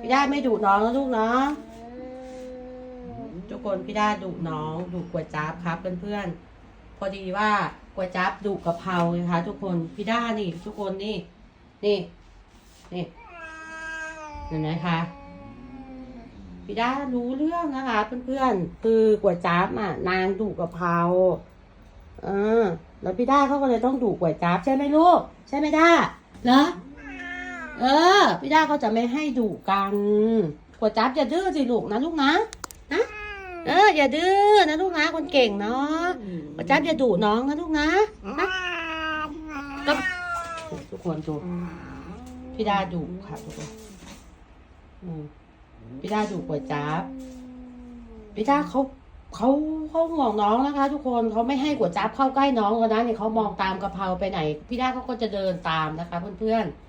พี่ด้าไม่ดุน้องนะลูกเนาะทุกคนพี่ด้าดุน้องดุกว่าจับครับเพื่อนๆพอดีว่ากว่าจับดุกะเพราไงคะ ทุกคนพี่ด้านี่ทุกคนนี่ นี่ นี่เห็นไหมคะพี่ด้ารู้เรื่องนะคะ เพื่อนๆคือกว่าจับอะ นางดุกะเพราเออแล้วพี่ด้าเขาก็เลยต้องดุกว่าจับใช่ไหมลูก ใช่ไหมด้าเหรอ เออ พี่ด้าเขาจะไม่ให้ดุกันกว่าจับอย่าดื้อสิลูกนะลูกนะนะเอออย่าดื้อนะลูกนะคนเก่งเนาะกว่าจับอย่าดุน้องนะลูกนะนะก็ทุกคนดูพี่ด้าดุค่ะทุกคนอืมพี่ด้าดุกว่าจับพี่ด้าเขาเขาเขาห่วงน้องนะคะ ทุกคนเขาไม่ให้กว่าจับเข้าใกล้น้องแล้วนะเนี่ยเขามองตามกระเพราไปไหน พี่ด้าเขาก็จะเดินตามนะคะ เพื่อนๆ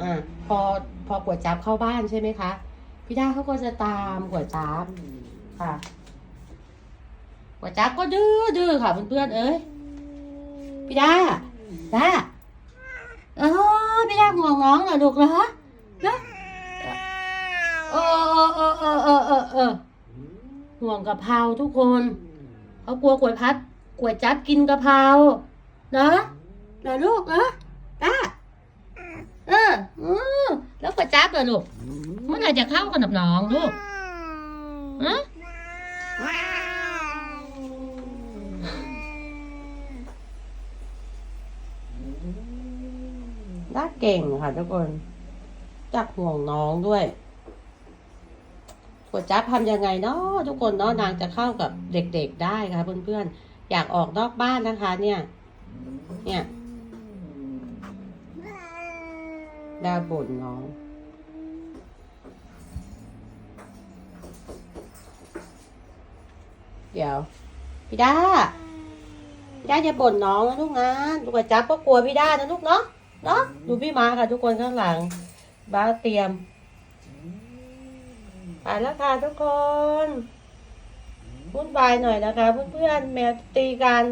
อ่าพอพอกวดจับเข้าบ้านใช่ไหมคะ พี่ด้าเขาก็จะตามกวดจับค่ะกวดจับก็ดื้อดื้อค่ะเพื่อนๆเอ้ยพี่ด้าด้าเออพี่ด้าห่วงน้องเหรอลูกเหรอเนอะเออเออเออเออเออเออห่วงกะเพราทุกคนเขากลัวกวยพัดกวยจับกินกะเพราเนาะเหรอลูกเนาะด้า เออเออแล้วกระจับเลยลูกเมื่อไหร่จะเข้ากันกับน้องลูกฮะด้าเก่งค่ะทุกคนจักห่วงน้องด้วยกดจับทำยังไงเนาะทุกคนเนาะนางจะเข้ากับเด็กๆได้ค่ะเพื่อนๆอยากออกนอกบ้านนะคะ เนี่ย เนี่ย ด้าบ่นน้อง เดี๋ยว พี่ด้า พี่ด้าอย่าบ่นน้องนะลูกนะลูกกระจับก็กลัวพี่ด้านะลูกเนาะ เนาะ ดูพี่มาค่ะ ทุกคนข้างหลัง บ้าเตรียม ไปแล้วค่ะทุกคนวุ่นวายหน่อยนะคะเพื่อนๆแมวตีกัน